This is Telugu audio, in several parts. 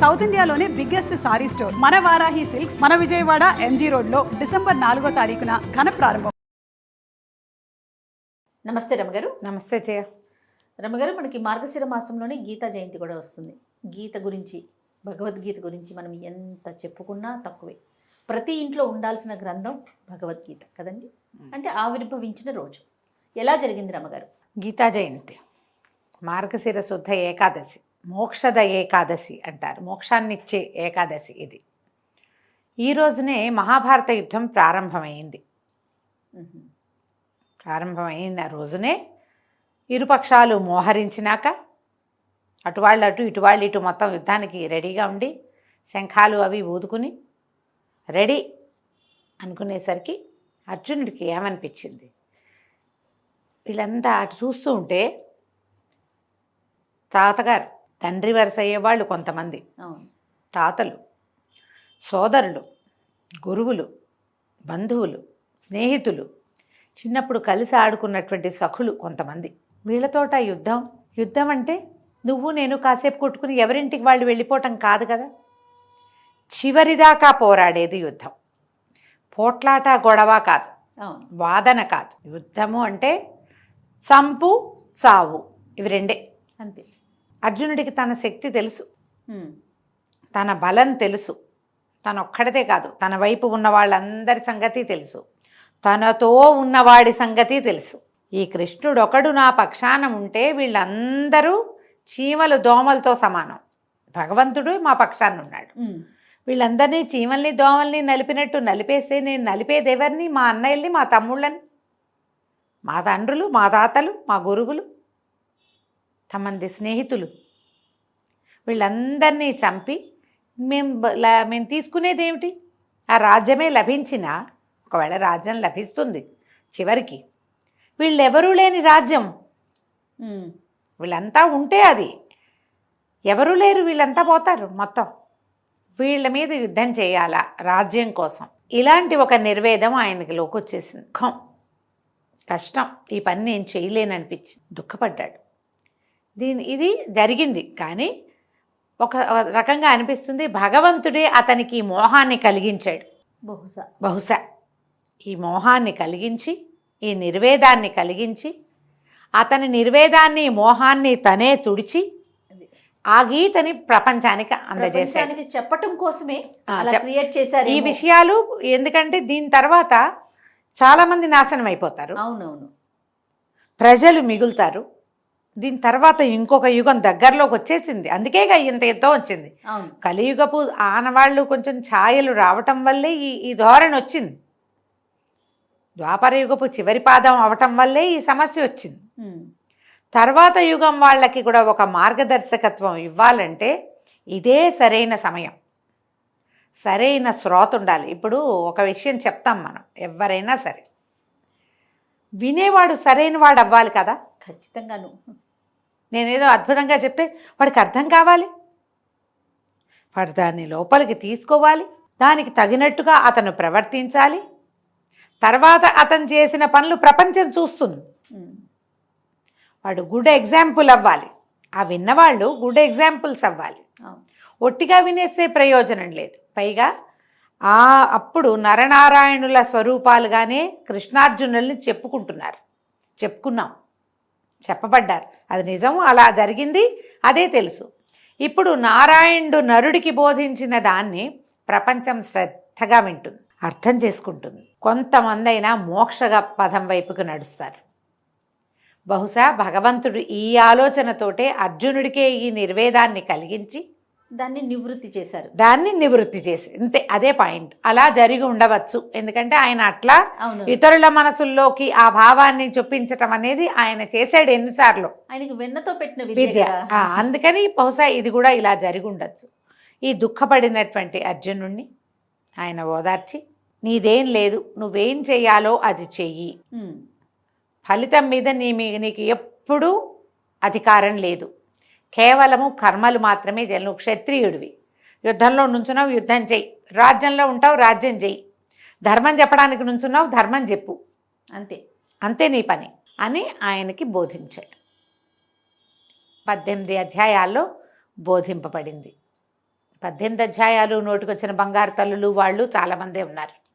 సౌత్ ఇండియాలోనే బిగ్గెస్ట్ సారీ స్టోర్. మన వారాహి సిల్క్స్ మన విజయవాడ ఎంజీ రోడ్లో డిసెంబర్ నాలుగో తారీఖున ఘన ప్రారంభం. నమస్తే రమగారు. నమస్తే జయ. రమగారు మనకి మార్గశిర మాసంలోనే గీతా జయంతి కూడా వస్తుంది. గీత గురించి భగవద్గీత గురించి మనం ఎంత చెప్పుకున్నా తక్కువే. ప్రతి ఇంట్లో ఉండాల్సిన గ్రంథం భగవద్గీత కదండి? అంటే ఆవిర్భవించిన రోజు. ఎలా జరిగింది రమగారు? గీతా జయంతి. మార్గశిర శుద్ధ ఏకాదశి. మోక్షద ఏకాదశి అంటారు. మోక్షాన్నిచ్చే ఏకాదశి ఇది. ఈ రోజునే మహాభారత యుద్ధం ప్రారంభమైంది. ప్రారంభమైన రోజునే ఇరుపక్షాలు మోహరించినాక అటు వాళ్ళు అటు ఇటు వాళ్ళు ఇటు మొత్తం యుద్ధానికి రెడీగా ఉండి శంఖాలు అవి ఊదుకుని రెడీ అనుకునేసరికి అర్జునుడికి ఏమనిపించింది? వీళ్ళంతా అటు చూస్తూ ఉంటే తాతగారు తండ్రి వరుస అయ్యేవాళ్ళు కొంతమంది. తాతలు సోదరులు గురువులు బంధువులు స్నేహితులు చిన్నప్పుడు కలిసి ఆడుకున్నటువంటి సఖులు కొంతమంది. వీళ్ళతోట యుద్ధం. యుద్ధం అంటే నువ్వు నేను కాసేపు కొట్టుకుని ఎవరింటికి వాళ్ళు వెళ్ళిపోవటం కాదు కదా. చివరిదాకా పోరాడేది యుద్ధం. పోట్లాట గొడవ కాదు. వాదన కాదు. యుద్ధము అంటే చంపు చావు ఇవి రెండే. అంతే. అర్జునుడికి తన శక్తి తెలుసు. తన బలం తెలుసు. తన ఒక్కడితే కాదు తన వైపు ఉన్న వాళ్ళందరి సంగతి తెలుసు. తనతో ఉన్నవాడి సంగతి తెలుసు. ఈ కృష్ణుడు ఒకడు నా పక్షాన ఉంటే వీళ్ళందరూ చీమలు దోమలతో సమానం. భగవంతుడు మా పక్షాన ఉన్నాడు. వీళ్ళందరినీ చీమల్ని దోమల్ని నలిపినట్టు నలిపేస్తే నేను నలిపేదెవరిని? మా అన్నయ్యల్ని మా తమ్ముళ్ళని? మా తండ్రులు మా తాతలు మా గురువులు? తమంది స్నేహితులు. వీళ్ళందరినీ చంపి మేము మేము తీసుకునేది ఏమిటి ఆ రాజ్యమే లభించినా ఒకవేళ రాజ్యం లభిస్తుంది చివరికి. వీళ్ళెవరూ లేని రాజ్యం. వీళ్ళంతా ఉంటే అది. ఎవరు లేరు వీళ్ళంతా పోతారు మొత్తం. వీళ్ళ మీద యుద్ధం చేయాలా రాజ్యం కోసం? ఇలాంటి ఒక నిర్వేదం ఆయనకి లోకొచ్చేసింది. కష్టం. ఈ పని నేను చేయలేననిపించింది. దుఃఖపడ్డాడు. దీని ఇది జరిగింది. కానీ ఒక రకంగా అనిపిస్తుంది భగవంతుడే అతనికి ఈ మోహాన్ని కలిగించాడు. బహుశా. బహుశా. ఈ మోహాన్ని కలిగించి ఈ నిర్వేదాన్ని కలిగించి అతని నిర్వేదాన్ని మోహాన్ని తనే తుడిచి. ఆ గీతని ప్రపంచానికి ప్రపంచానికి చెప్పటం కోసమే క్రియేట్ చేశారు ఈ విషయాలు ఎందుకంటే దీని తర్వాత చాలామంది నాశనం అయిపోతారు. అవునవును. ప్రజలు మిగులుతారు. దీని తర్వాత ఇంకొక యుగం దగ్గరలోకి వచ్చేసింది. అందుకేగా ఇంత యుద్ధం వచ్చింది. కలియుగపు ఆనవాళ్ళు కొంచెం ఛాయలు రావటం వల్లే ఈ ఈ ధోరణి వచ్చింది. ద్వాపర యుగపు చివరి పాదం అవటం వల్లే ఈ సమస్య వచ్చింది. తర్వాత యుగం వాళ్ళకి కూడా ఒక మార్గదర్శకత్వం ఇవ్వాలంటే ఇదే సరైన సమయం. సరైన శ్రోత ఉండాలి. ఇప్పుడు ఒక విషయం చెప్తాం మనం. ఎవరైనా సరే. వినేవాడు సరైన వాడు అవ్వాలి కదా? ఖచ్చితంగాను. నేనేదో అద్భుతంగా చెప్తే వాడికి అర్థం కావాలి. వాడు దాన్ని లోపలికి తీసుకోవాలి. దానికి తగినట్టుగా అతను ప్రవర్తించాలి. తర్వాత అతను చేసిన పనులు ప్రపంచం చూస్తుంది. వాడు గుడ్ ఎగ్జాంపుల్ అవ్వాలి. ఆ విన్నవాళ్ళు గుడ్ ఎగ్జాంపుల్స్ అవ్వాలి. ఒట్టిగా వినేసే ప్రయోజనం లేదు. పైగా ఆ అప్పుడు నరనారాయణుల స్వరూపాలుగానే కృష్ణార్జునుల్ని చెప్పుకుంటున్నారు. చెప్పుకున్నాం. చెప్పబడ్డారు. అది నిజం అలా జరిగింది అదే తెలుసు. ఇప్పుడు నారాయణుడు నరుడికి బోధించిన దాన్ని ప్రపంచం శ్రద్ధగా వింటుంది అర్థం చేసుకుంటుంది. కొంతమంది అయినా మోక్షగా పదం వైపుకు నడుస్తారు. బహుశా భగవంతుడు ఈ ఆలోచనతోటే అర్జునుడికే ఈ నిర్వేదాన్ని కలిగించి దాన్ని నివృత్తి చేశారు. దాన్ని నివృత్తి చేసి అంతే అదే పాయింట్. అలా జరిగి ఉండవచ్చు. ఎందుకంటే ఆయన అట్లా ఇతరుల మనసుల్లోకి ఆ భావాన్ని చొప్పించటం అనేది ఆయన చేశాడు ఎన్నిసార్లు. ఆయనకి వెన్నతో పెట్టిన విద్య అందుకని బహుశా ఇది కూడా ఇలా జరిగి ఉండొచ్చు. ఈ దుఃఖపడినటువంటి అర్జునుణ్ణి ఆయన ఓదార్చి నీదేం లేదు నువ్వేం చెయ్యాలో అది చెయ్యి. ఫలితం మీద నీ మీ నీకు ఎప్పుడూ అధికారం లేదు. కేవలము కర్మలు మాత్రమే నువ్వు క్షత్రియుడివి. యుద్ధంలో నుంచున్నావు యుద్ధం చెయ్యి. రాజ్యంలో ఉంటావు రాజ్యం చెయ్యి. ధర్మం చెప్పడానికి నుంచున్నావు ధర్మం చెప్పు. అంతే. అంతే నీ పని అని ఆయనకి బోధించాడు. పద్దెనిమిది అధ్యాయాల్లో బోధింపబడింది. పద్దెనిమిది అధ్యాయాలు నోటికొచ్చిన బంగారు తల్లులు వాళ్ళు చాలామందే ఉన్నారు.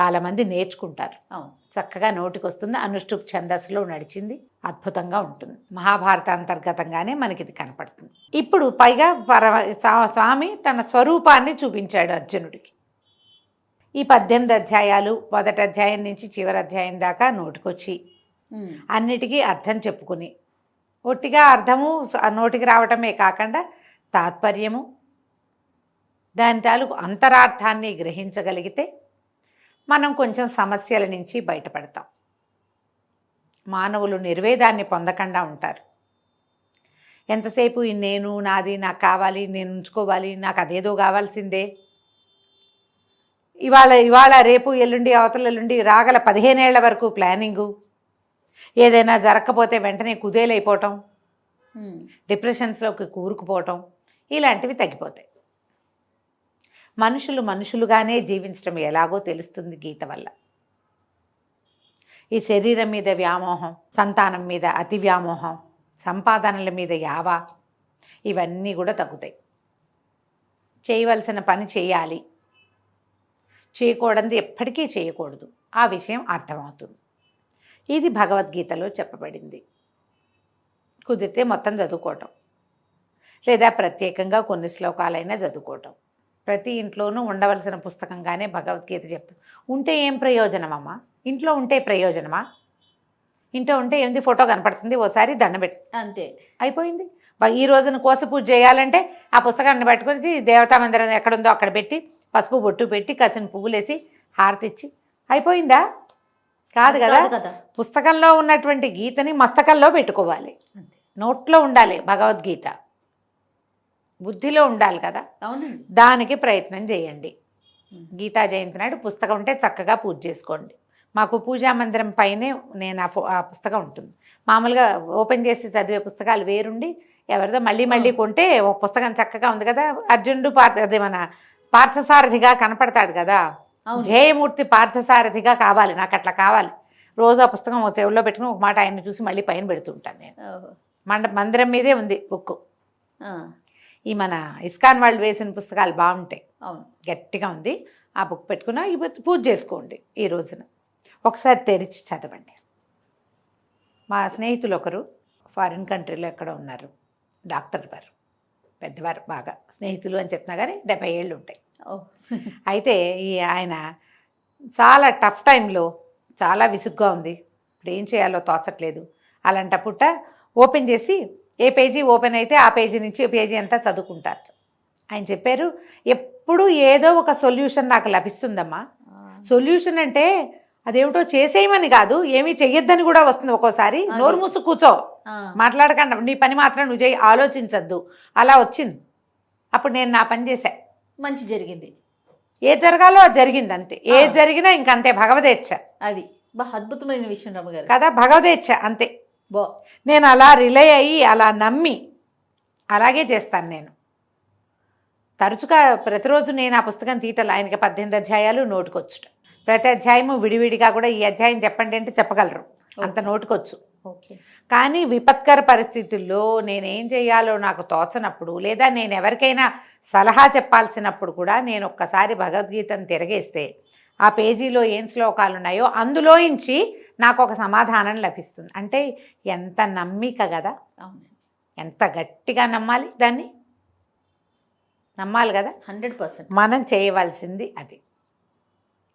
చాలామంది నేర్చుకుంటారు. చక్కగా నోటికి వస్తుంది అనుష్ఠుప్ ఛందస్సులో నడిచింది అద్భుతంగా ఉంటుంది. మహాభారత అంతర్గతంగానే మనకి ఇది కనపడుతుంది. ఇప్పుడు పైగా పరమ స్వా- స్వామి తన స్వరూపాన్ని చూపించాడు అర్జునుడికి. ఈ పద్దెనిమిది అధ్యాయాలు మొదటి అధ్యాయం నుంచి చివరి అధ్యాయం దాకా నోటికొచ్చి. అన్నిటికీ అర్థం చెప్పుకుని ఒట్టిగా అర్థము నోటికి రావటమే కాకుండా తాత్పర్యము దాని తాలూకు అంతరార్థాన్ని గ్రహించగలిగితే మనం కొంచెం సమస్యల నుంచి బయటపడతాం. మానవులు నిర్వేదాన్ని పొందకుండా ఉంటారు. ఎంతసేపు నేను నాది నాకు కావాలి నేను ఉంచుకోవాలి నాకు అదేదో కావాల్సిందే. ఇవాళ ఇవాళ రేపు ఎల్లుండి అవతల ఎల్లుండి రాగల పదిహేనేళ్ళ వరకు ప్లానింగు. ఏదైనా జరగకపోతే వెంటనే కుదేలైపోవటం. డిప్రెషన్స్లోకి కూరుకుపోవటం ఇలాంటివి తగ్గిపోతాయి. మనుషులు మనుషులుగానే జీవించడం ఎలాగో తెలుస్తుంది గీత వల్ల. ఈ శరీరం మీద వ్యామోహం సంతానం మీద అతి వ్యామోహం సంపాదనల మీద యావ ఇవన్నీ కూడా తగ్గుతాయి. చేయవలసిన పని చేయాలి. చేయకూడదు ఎప్పటికీ చేయకూడదు. ఆ విషయం అర్థమవుతుంది. ఇది భగవద్గీతలో చెప్పబడింది. కుదిరితే మొత్తం చదువుకోవటం. లేదా ప్రత్యేకంగా కొన్ని శ్లోకాలైనా చదువుకోవటం. ప్రతి ఇంట్లోనూ ఉండవలసిన పుస్తకంగానే భగవద్గీత చెప్తాం. ఉంటే ఏం ప్రయోజనం అమ్మా ఇంట్లో ఉంటే ప్రయోజనమా? ఇంట్లో ఉంటే ఏంది? ఫోటో కనపడుతుంది ఓసారి దండం పెట్టు. అంతే. అయిపోయింది. ఈ రోజున కోస పూజ చేయాలంటే ఆ పుస్తకాన్ని పట్టుకొని దేవతా మందిరం ఎక్కడుందో అక్కడ పెట్టి పసుపు బొట్టు పెట్టి కసిన పువ్వులేసి హారతి ఇచ్చి అయిపోయిందా కాదు కదా. పుస్తకంలో ఉన్నటువంటి గీతని మస్తకంలో పెట్టుకోవాలి. అంతే. నోట్లో ఉండాలి భగవద్గీత. బుద్ధిలో ఉండాలి కదా. అవునండి. దానికి ప్రయత్నం చేయండి. గీతా జయంతి నాడు పుస్తకం ఉంటే చక్కగా పూజ చేసుకోండి. మాకు పూజా మందిరం పైనే నేను ఆ పుస్తకం ఉంటుంది. మామూలుగా ఓపెన్ చేసి చదివే పుస్తకాలు వేరుండి ఎవరిదో మళ్ళీ మళ్ళీ కొంటే ఒక పుస్తకం చక్కగా ఉంది కదా. అర్జునుడు పార్థ అదే మన పార్థసారథిగా కనపడతాడు కదా. జయమూర్తి పార్థసారథిగా కావాలి నాకు అట్లా కావాలి. రోజు ఆ పుస్తకం ఒక చెవుల్లో పెట్టుకుని ఒక మాట ఆయన చూసి మళ్ళీ పైన పెడుతుంటాను నేను. మండ మందిరం మీదే ఉంది బుక్ ఈ మన ఇస్కాన్ వాళ్ళు వేసిన పుస్తకాలు బాగుంటాయి. అవును. గట్టిగా ఉంది. ఆ బుక్ పెట్టుకున్న. ఈ పూజ చేసుకోండి ఈ రోజున. ఒకసారి తెరిచి చదవండి. మా స్నేహితులు ఒకరు ఫారిన్ కంట్రీలో ఎక్కడ ఉన్నారు. డాక్టర్ వారు పెద్దవారు బాగా. స్నేహితులు అని చెప్తున్నా కానీ డెబ్బై ఏళ్ళు ఉంటాయి. ఓ. అయితే ఈ ఆయన చాలా టఫ్ టైంలో చాలా విసుగ్గా ఉంది. ఇప్పుడు ఏం చేయాలో తోచట్లేదు. అలాంటప్పుట ఓపెన్ చేసి ఏ పేజీ ఓపెన్ అయితే ఆ పేజీ నుంచి పేజీ అంతా చదువుకుంటారు. ఆయన చెప్పారు ఎప్పుడు ఏదో ఒక సొల్యూషన్ నాకు లభిస్తుందమ్మా. సొల్యూషన్ అంటే అదేమిటో చేసేయమని కాదు ఏమీ చెయ్యొద్దని కూడా వస్తుంది ఒక్కోసారి. నోరు మూసు కూర్చో. మాట్లాడకుండా నీ పని మాత్రం నువ్వు చేయి ఆలోచించద్దు. అలా వచ్చింది. అప్పుడు నేను నా పని చేశా. మంచి జరిగింది. ఏ జరగాలో అది జరిగింది అంతే ఏ. జరిగినా ఇంకంతే భగవదేచ్ఛ. అది. అద్భుతమైన విషయం రమ్మగారు. కదా భగవదేచ్ఛ అంతే. బా నేను అలా రిలే అయ్యి అలా నమ్మి అలాగే చేస్తాను నేను. తరచుగా ప్రతిరోజు నేను ఆ పుస్తకం తీయటం ఆయనకి పద్దెనిమిది అధ్యాయాలు నోటుకొచ్చుట. ప్రతి అధ్యాయము విడివిడిగా కూడా ఈ అధ్యాయం చెప్పండి అంటే చెప్పగలరు. అంత నోటుకొచ్చు. ఓకే. కానీ విపత్కర పరిస్థితుల్లో నేనేం చేయాలో నాకు తోచనప్పుడు లేదా నేను ఎవరికైనా సలహా చెప్పాల్సినప్పుడు కూడా నేను ఒక్కసారి భగవద్గీతను తిరగేస్తే ఆ పేజీలో ఏం శ్లోకాలు ఉన్నాయో అందులోంచి నాకు ఒక సమాధానం లభిస్తుంది. అంటే ఎంత నమ్మిక కదా? ఎంత గట్టిగా నమ్మాలి? దాన్ని నమ్మాలి కదా? Hundred percent. మనం చేయవలసింది అది.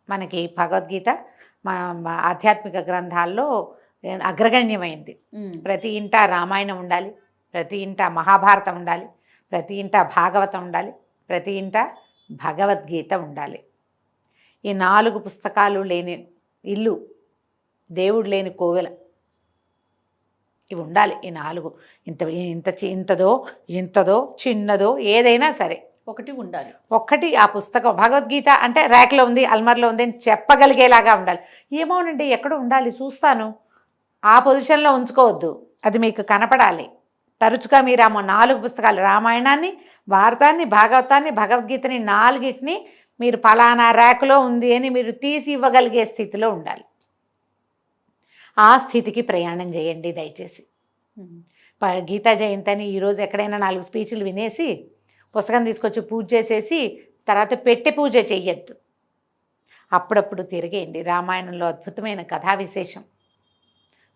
మనకి భగవద్గీత మా ఆధ్యాత్మిక గ్రంథాల్లో అగ్రగణ్యమైంది. ప్రతి ఇంట రామాయణం ఉండాలి ప్రతి ఇంట మహాభారతం ఉండాలి ప్రతి ఇంట భాగవతం ఉండాలి ప్రతి ఇంట భగవద్గీత ఉండాలి. ఈ నాలుగు పుస్తకాలు లేని ఇల్లు దేవుడు లేని కోవెల. ఇవి ఉండాలి ఈ నాలుగు. ఇంత ఇంత ఇంతదో ఇంతదో చిన్నదో ఏదైనా సరే. ఒకటి ఉండాలి. ఒక్కటి ఆ పుస్తకం. భగవద్గీత అంటే ర్యాక్లో ఉంది అల్మర్లో ఉంది అని చెప్పగలిగేలాగా ఉండాలి. ఏమోనండి ఎక్కడ ఉండాలి? చూస్తాను. ఆ పొజిషన్లో ఉంచుకోవద్దు. అది మీకు కనపడాలి. తరచుగా మీరు ఆ నాలుగు పుస్తకాలు రామాయణాన్ని భారతాన్ని భాగవతాన్ని భగవద్గీతని నాలుగిటిని మీరు ఫలానా ర్యాక్లో ఉంది అని మీరు తీసి ఇవ్వగలిగే స్థితిలో ఉండాలి. ఆ స్థితికి ప్రయాణం చేయండి దయచేసి. గీతా జయంతి అని ఈరోజు ఎక్కడైనా నాలుగు స్పీచ్లు వినేసి పుస్తకం తీసుకొచ్చి పూజ చేసేసి తర్వాత పెట్టె పూజ చెయ్యొద్దు. అప్పుడప్పుడు తిరిగేయండి. రామాయణంలో అద్భుతమైన కథా విశేషం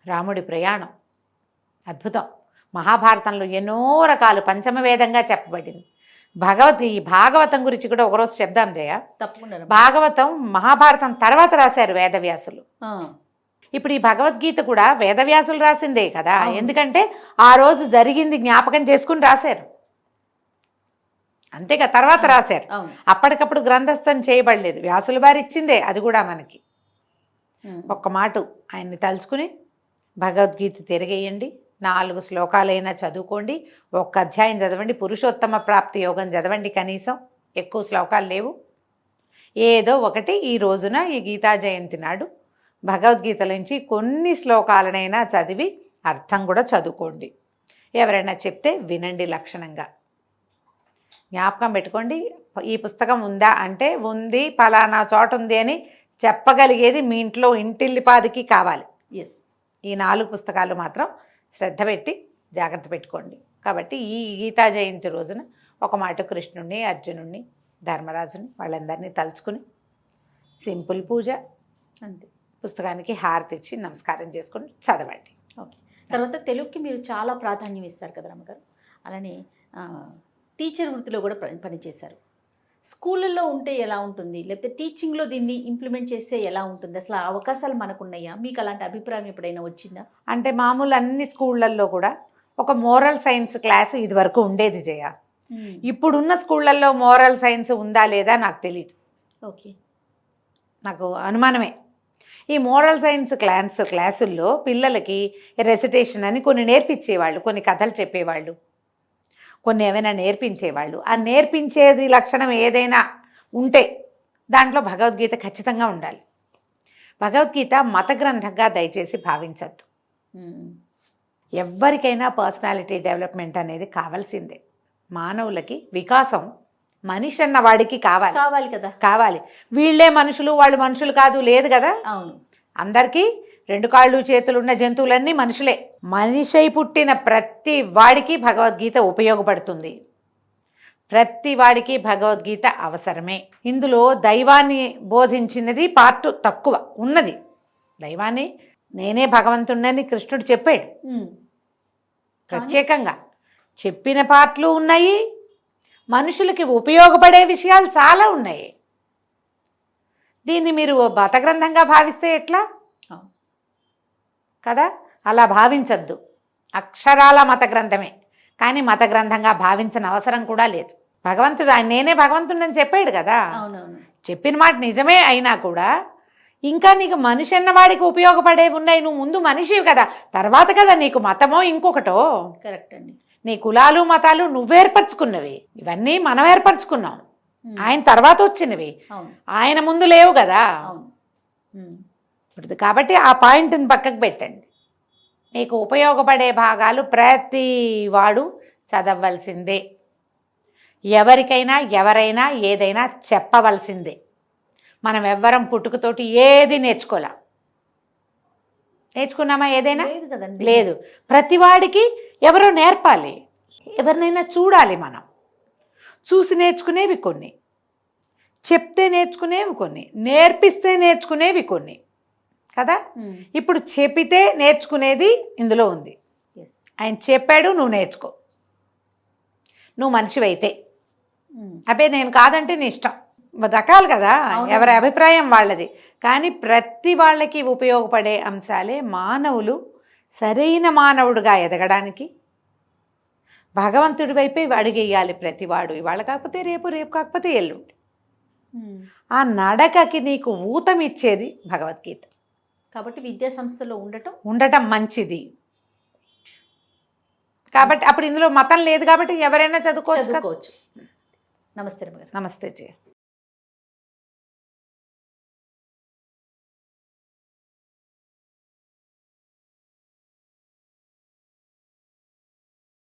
రాముడి ప్రయాణం. అద్భుతం. మహాభారతంలో ఎన్నో రకాలు పంచమ వేదంగా చెప్పబడింది. భగవత్ ఈ భాగవతం గురించి కూడా ఒకరోజు చెప్దాం జయ. తప్పకుండా. భాగవతం మహాభారతం తర్వాత రాశారు వేదవ్యాసులు. ఇప్పుడు ఈ భగవద్గీత కూడా వేదవ్యాసులు రాసిందే కదా. ఎందుకంటే ఆ రోజు జరిగింది జ్ఞాపకం చేసుకుని రాశారు. అంతేగా తర్వాత రాశారు. అప్పటికప్పుడు గ్రంథస్థం చేయబడలేదు. వ్యాసుల వారు ఇచ్చిందే అది కూడా మనకి. ఒక్క మాట ఆయన్ని తలుచుకుని భగవద్గీత తిరగేయండి నాలుగు శ్లోకాలైనా చదువుకోండి ఒక్క అధ్యాయం చదవండి పురుషోత్తమ ప్రాప్తి యోగం చదవండి కనీసం. ఎక్కువ శ్లోకాలు లేవు. ఏదో ఒకటి ఈ రోజున ఈ గీతా జయంతి నాడు భగవద్గీత నుంచి కొన్ని శ్లోకాలనైనా చదివి అర్థం కూడా చదువుకోండి. ఎవరైనా చెప్తే వినండి లక్షణంగా. జ్ఞాపకం పెట్టుకోండి ఈ పుస్తకం ఉందా అంటే ఉంది ఫలానా చోట ఉంది అని చెప్పగలిగేది మీ ఇంట్లో ఇంటిల్లిపాదికి కావాలి. ఎస్ ఈ నాలుగు పుస్తకాలు మాత్రం శ్రద్ధ పెట్టి జాగ్రత్త పెట్టుకోండి. కాబట్టి ఈ గీతా జయంతి రోజున ఒక మాట కృష్ణుణ్ణి అర్జునుణ్ణి ధర్మరాజుని వాళ్ళందరినీ తలుచుకుని సింపుల్ పూజ. అంతే. పుస్తకానికి హారతి ఇచ్చి నమస్కారం చేసుకుని చదవండి. ఓకే. తర్వాత తెలుగుకి మీరు చాలా ప్రాధాన్యం ఇస్తారు కదా రమ్మగారు. అలానే టీచర్ వృత్తిలో కూడా పని- పనిచేశారు స్కూళ్ళల్లో ఉంటే ఎలా ఉంటుంది? లేకపోతే టీచింగ్లో దీన్ని ఇంప్లిమెంట్ చేస్తే ఎలా ఉంటుంది? అసలు అవకాశాలు మనకు ఉన్నాయా మీకు అలాంటి అభిప్రాయం ఎప్పుడైనా వచ్చిందా? అంటే మామూలు అన్ని స్కూళ్ళల్లో కూడా ఒక మోరల్ సైన్స్ క్లాసు ఇదివరకు ఉండేది జయ. ఇప్పుడున్న స్కూళ్ళల్లో మోరల్ సైన్స్ ఉందా లేదా నాకు తెలియదు ఓకే. నాకు అనుమానమే. ఈ మోరల్ సైన్స్ క్లాన్స్ క్లాసుల్లో పిల్లలకి రెసిటేషన్ అని కొన్ని నేర్పించేవాళ్ళు కొన్ని కథలు చెప్పేవాళ్ళు. కొన్ని ఏమైనా నేర్పించేవాళ్ళు. ఆ నేర్పించేది లక్షణం ఏదైనా ఉంటే దాంట్లో భగవద్గీత ఖచ్చితంగా ఉండాలి. భగవద్గీత మత గ్రంథంగా దయచేసి భావించద్దు. ఎవరికైనా పర్సనాలిటీ డెవలప్మెంట్ అనేది కావాల్సిందే. మానవులకి వికాసం మనిషి అన్న వాడికి కావాలి. కావాలి కదా. కావాలి. వీళ్ళే మనుషులు వాళ్ళు మనుషులు కాదు లేదు కదా? అవును. అందరికీ రెండు కాళ్ళు చేతులు ఉన్న జంతువులన్నీ మనుషులే. మనిషై పుట్టిన ప్రతి వాడికి భగవద్గీత ఉపయోగపడుతుంది. ప్రతి వాడికి భగవద్గీత అవసరమే. ఇందులో దైవాన్ని బోధించినది పార్ట్ తక్కువ ఉన్నది. దైవాన్ని నేనే భగవంతుడని కృష్ణుడు చెప్పాడు. ప్రత్యేకంగా చెప్పిన పాటలు ఉన్నాయి మనుషులకి ఉపయోగపడే విషయాలు చాలా ఉన్నాయి. దీన్ని మీరు మత గ్రంథంగా భావిస్తే ఎట్లా. కదా? అలా భావించద్దు. అక్షరాల మత గ్రంథమే. కానీ మత గ్రంథంగా భావించిన అవసరం కూడా లేదు. భగవంతుడు ఆయన నేనే భగవంతుడని చెప్పాడు కదా? చెప్పిన మాట నిజమే అయినా కూడా ఇంకా నీకు మనిషి అన్న వాడికి ఉపయోగపడేవి ఉన్నాయి. నువ్వు ముందు మనిషివి కదా. తర్వాత కదా నీకు మతమో ఇంకొకటో? కరెక్ట్ అండి. నీ కులాలు మతాలు నువ్వేర్పరచుకున్నవి ఇవన్నీ మనం ఏర్పరచుకున్నాం. ఆయన తర్వాత వచ్చినవి. ఆయన ముందు లేవు కదా. కాబట్టి ఆ పాయింట్ని పక్కకు పెట్టండి. మీకు ఉపయోగపడే భాగాలు ప్రతి వాడు చదవలసిందే ఎవరికైనా ఎవరైనా ఏదైనా చెప్పవలసిందే. మనం ఎవ్వరం పుట్టుకతోటి ఏది నేర్చుకోలే? నేర్చుకున్నామా ఏదైనా? లేదు ప్రతివాడికి ఎవరో నేర్పాలి. ఎవరినైనా చూడాలి మనం. చూసి నేర్చుకునేవి కొన్ని. చెప్తే నేర్చుకునేవి కొన్ని. నేర్పిస్తే నేర్చుకునేవి కొన్ని. కదా. ఇప్పుడు చెప్పితే నేర్చుకునేది ఇందులో ఉంది. ఆయన చెప్పాడు నువ్వు నేర్చుకో. నువ్వు మనిషివైతే. అబ్బే నేను కాదంటే నీ ఇష్టం. రకాలు కదా. ఎవరి అభిప్రాయం వాళ్ళది. కానీ ప్రతి వాళ్ళకి ఉపయోగపడే అంశాలే మానవులు సరైన మానవుడుగా ఎదగడానికి? భగవంతుడి వైపే అడిగేయాలి ప్రతివాడు. ఇవాళ కాకపోతే రేపు రేపు కాకపోతే ఎల్లుండి. ఆ నడకకి నీకు ఊతం ఇచ్చేది భగవద్గీత. కాబట్టి విద్యా సంస్థలో ఉండటం? ఉండటం మంచిది. కాబట్టి అప్పుడు ఇందులో మతం లేదు కాబట్టి ఎవరైనా చదువుకోవచ్చు నమస్తే నమస్తే జయ.